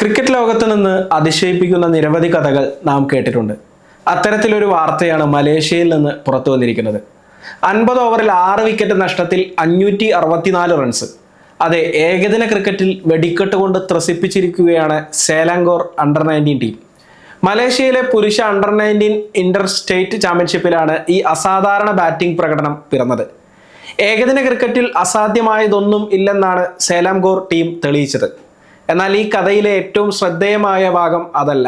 Cricket ലോകത്ത് നിന്ന് അതിശയിപ്പിക്കുന്ന നിരവധി കഥകൾ നാം കേട്ടിട്ടുണ്ട്. അത്തരത്തിലൊരു വാർത്തയാണ് മലേഷ്യയിൽ നിന്ന് പുറത്തു വന്നിരിക്കുന്നത്. അൻപത് ഓവറിൽ ആറ് വിക്കറ്റ് നഷ്ടത്തിൽ അഞ്ഞൂറ്റി അറുപത്തിനാല് റൺസ്. അതെ ഏകദിന ക്രിക്കറ്റിൽ വെടിക്കെട്ട് കൊണ്ട് ത്രസിപ്പിച്ചിരിക്കുകയാണ് സേലാങ്കോർ അണ്ടർ നയന്റീൻ ടീം മലേഷ്യയിലെ പുരുഷ അണ്ടർ നയന്റീൻ ഇന്റർ സ്റ്റേറ്റ് ചാമ്പ്യൻഷിപ്പിലാണ് ഈ അസാധാരണ ബാറ്റിംഗ് പ്രകടനം പിറന്നത്. ഏകദിന ക്രിക്കറ്റിൽ അസാധ്യമായതൊന്നും ഇല്ലെന്നാണ് സേലാംഗോർ ടീം തെളിയിച്ചത്. എന്നാൽ ഈ കഥയിലെ ഏറ്റവും ശ്രദ്ധേയമായ ഭാഗം അതല്ല.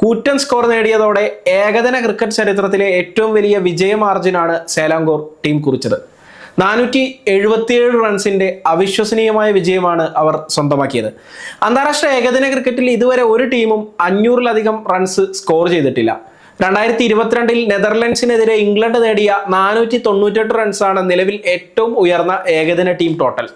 കൂറ്റൻ സ്കോർ നേടിയതോടെ ഏകദിന ക്രിക്കറ്റ് ചരിത്രത്തിലെ ഏറ്റവും വലിയ വിജയമാർജിനാണ് സേലാങ്കോർ ടീം കുറിച്ചത്. നാനൂറ്റി എഴുപത്തിയേഴ് റൺസിന്റെ അവിശ്വസനീയമായ വിജയമാണ് അവർ സ്വന്തമാക്കിയത്. അന്താരാഷ്ട്ര ഏകദിന ക്രിക്കറ്റിൽ ഇതുവരെ ഒരു ടീമും അഞ്ഞൂറിലധികം റൺസ് സ്കോർ ചെയ്തിട്ടില്ല. രണ്ടായിരത്തി ഇരുപത്തിരണ്ടിൽ നെതർലൻഡ്സിനെതിരെ ഇംഗ്ലണ്ട് നേടിയ നാനൂറ്റി തൊണ്ണൂറ്റെട്ട് റൺസാണ് നിലവിൽ ഏറ്റവും ഉയർന്ന ഏകദിന ടീം ടോട്ടൽ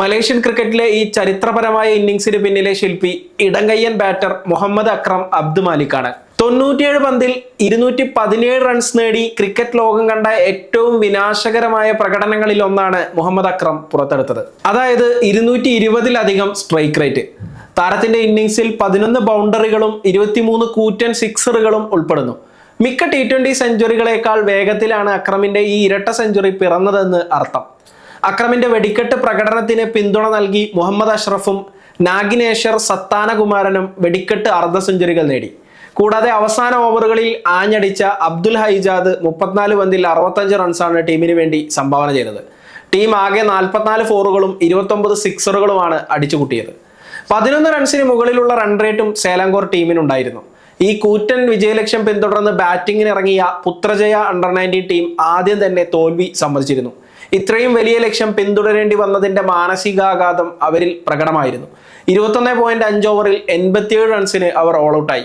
മലേഷ്യൻ ക്രിക്കറ്റിലെ ഈ ചരിത്രപരമായ ഇന്നിംഗ്സിന് പിന്നിലെ ശില്പി ഇടങ്കയ്യൻ ബാറ്റർ മുഹമ്മദ് അക്രം അബ്ദു മാലിക്കാണ്. തൊണ്ണൂറ്റിയേഴ് പന്തിൽ ഇരുന്നൂറ്റി പതിനേഴ് റൺസ് നേടി ക്രിക്കറ്റ് ലോകം കണ്ട ഏറ്റവും വിനാശകരമായ പ്രകടനങ്ങളിൽ ഒന്നാണ് മുഹമ്മദ് അക്രം പുറത്തെടുത്തത്. അതായത് ഇരുന്നൂറ്റി ഇരുപതിലധികം സ്ട്രൈക്ക് റേറ്റ് താരത്തിന്റെ ഇന്നിംഗ്സിൽ പതിനൊന്ന് ബൗണ്ടറികളും ഇരുപത്തിമൂന്ന് കൂറ്റൻ സിക്സറുകളും ഉൾപ്പെടുന്നു. മിക്ക ടി ട്വന്റി സെഞ്ചുറികളേക്കാൾ വേഗത്തിലാണ് അക്രമിന്റെ ഈ ഇരട്ട സെഞ്ചുറി പിറന്നതെന്ന് അർത്ഥം. അക്രമിന്റെ വെടിക്കെട്ട് പ്രകടനത്തിന് പിന്തുണ നൽകി മുഹമ്മദ് അഷ്റഫും നാഗിനേശ്വർ സത്താനകുമാരനും വെടിക്കെട്ട് അർദ്ധ സെഞ്ചുറികൾ നേടി. കൂടാതെ അവസാന ഓവറുകളിൽ ആഞ്ഞടിച്ച അബ്ദുൽ ഹൈജാദ് മുപ്പത്തിനാല് പന്തിൽ അറുപത്തഞ്ച് റൺസാണ് ടീമിന് വേണ്ടി സംഭാവന ചെയ്തത്. ടീം ആകെ നാൽപ്പത്തിനാല് ഫോറുകളും ഇരുപത്തൊമ്പത് സിക്സറുകളുമാണ് അടിച്ചുകൂട്ടിയത്. പതിനൊന്ന് റൺസിന് മുകളിലുള്ള റൺ റേറ്റും സേലാങ്കോർ ടീമിനുണ്ടായിരുന്നു. ഈ കൂറ്റൻ വിജയലക്ഷ്യം പിന്തുടർന്ന് ബാറ്റിംഗിന് ഇറങ്ങിയ പുത്രജയ അണ്ടർ നയന്റീൻ ടീം ആദ്യം തന്നെ തോൽവി സമ്മതിച്ചിരുന്നു. ഇത്രയും വലിയ ലക്ഷ്യം പിന്തുടരേണ്ടി വന്നതിന്റെ മാനസികാഘാതം അവരിൽ പ്രകടമായിരുന്നു. ഇരുപത്തൊന്ന് പോയിന്റ് അഞ്ച് ഓവറിൽ എൺപത്തിയേഴ് റൺസിന് അവർ ഓൾ ഔട്ടായി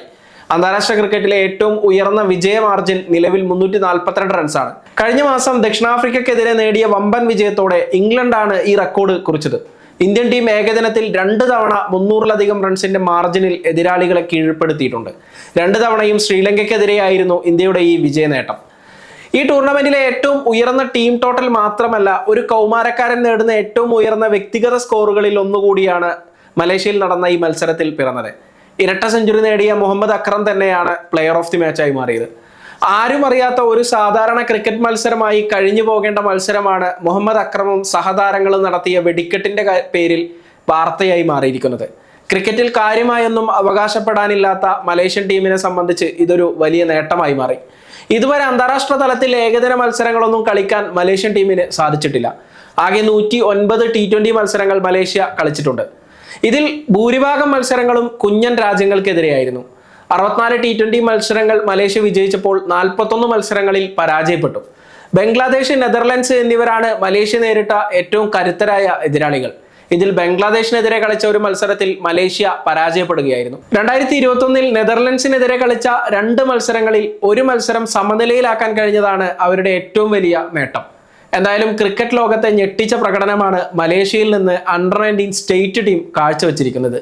അന്താരാഷ്ട്ര ക്രിക്കറ്റിലെ ഏറ്റവും ഉയർന്ന വിജയ മാർജിൻ നിലവിൽ മുന്നൂറ്റി നാൽപ്പത്തിരണ്ട് റൺസാണ് കഴിഞ്ഞ മാസം ദക്ഷിണാഫ്രിക്കക്കെതിരെ നേടിയ വമ്പൻ വിജയത്തോടെ ഇംഗ്ലണ്ടാണ് ഈ റെക്കോർഡ് കുറിച്ചത്. ഇന്ത്യൻ ടീം ഏകദിനത്തിൽ രണ്ട് തവണ മുന്നൂറിലധികം റൺസിന്റെ മാർജിനിൽ എതിരാളികളെ കീഴ്പ്പെടുത്തിയിട്ടുണ്ട്. രണ്ട് തവണയും ശ്രീലങ്കയ്ക്കെതിരെയായിരുന്നു ഇന്ത്യയുടെ ഈ വിജയ നേട്ടം ഈ ടൂർണമെന്റിലെ ഏറ്റവും ഉയർന്ന ടീം ടോട്ടൽ മാത്രമല്ല ഒരു കൗമാരക്കാരൻ നേടുന്ന ഏറ്റവും ഉയർന്ന വ്യക്തിഗത സ്കോറുകളിൽ ഒന്നുകൂടിയാണ് മലേഷ്യയിൽ നടന്ന ഈ മത്സരത്തിൽ പിറന്നത്. ഇരട്ട സെഞ്ചുറി നേടിയ മുഹമ്മദ് അക്രം തന്നെയാണ് പ്ലെയർ ഓഫ് ദി മാച്ചായി മാറിയത്. ആരും അറിയാത്ത ഒരു സാധാരണ ക്രിക്കറ്റ് മത്സരമായി കഴിഞ്ഞു പോകേണ്ട മത്സരമാണ് മുഹമ്മദ് അക്രമും സഹതാരങ്ങളും നടത്തിയ വെടിക്കെട്ടിന്റെ പേരിൽ വാർത്തയായി മാറിയിരിക്കുന്നത്. ക്രിക്കറ്റിൽ കാര്യമായൊന്നും അവകാശപ്പെടാനില്ലാത്ത മലേഷ്യൻ ടീമിനെ സംബന്ധിച്ച് ഇതൊരു വലിയ നേട്ടമായി മാറി. ഇതുവരെ അന്താരാഷ്ട്ര തലത്തിൽ ഏകദിന മത്സരങ്ങളൊന്നും കളിക്കാൻ മലേഷ്യൻ ടീമിന് സാധിച്ചിട്ടില്ല. ആകെ നൂറ്റി ഒൻപത് ടി ട്വന്റി മത്സരങ്ങൾ മലേഷ്യ കളിച്ചിട്ടുണ്ട്. ഇതിൽ ഭൂരിഭാഗം മത്സരങ്ങളും കുഞ്ഞൻ രാജ്യങ്ങൾക്കെതിരെയായിരുന്നു. അറുപത്തിനാല് ടി ട്വന്റി മത്സരങ്ങൾ മലേഷ്യ വിജയിച്ചപ്പോൾ നാൽപ്പത്തൊന്ന് മത്സരങ്ങളിൽ പരാജയപ്പെട്ടു. ബംഗ്ലാദേശ് നെതർലൻഡ്സ് എന്നിവരാണ് മലേഷ്യ നേരിട്ട ഏറ്റവും കരുത്തരായ എതിരാളികൾ. ഇതിൽ ബംഗ്ലാദേശിനെതിരെ കളിച്ച ഒരു മത്സരത്തിൽ മലേഷ്യ പരാജയപ്പെടുകയായിരുന്നു. രണ്ടായിരത്തി ഇരുപത്തൊന്നിൽ നെതർലൻഡ്സിനെതിരെ കളിച്ച രണ്ട് മത്സരങ്ങളിൽ ഒരു മത്സരം സമനിലയിലാക്കാൻ കഴിഞ്ഞതാണ് അവരുടെ ഏറ്റവും വലിയ നേട്ടം. എന്തായാലും ക്രിക്കറ്റ് ലോകത്തെ ഞെട്ടിച്ച പ്രകടനമാണ് മലേഷ്യയിൽ നിന്ന് അണ്ടർ നയന്റീൻ സ്റ്റേറ്റ് ടീം കാഴ്ചവെച്ചിരിക്കുന്നത്.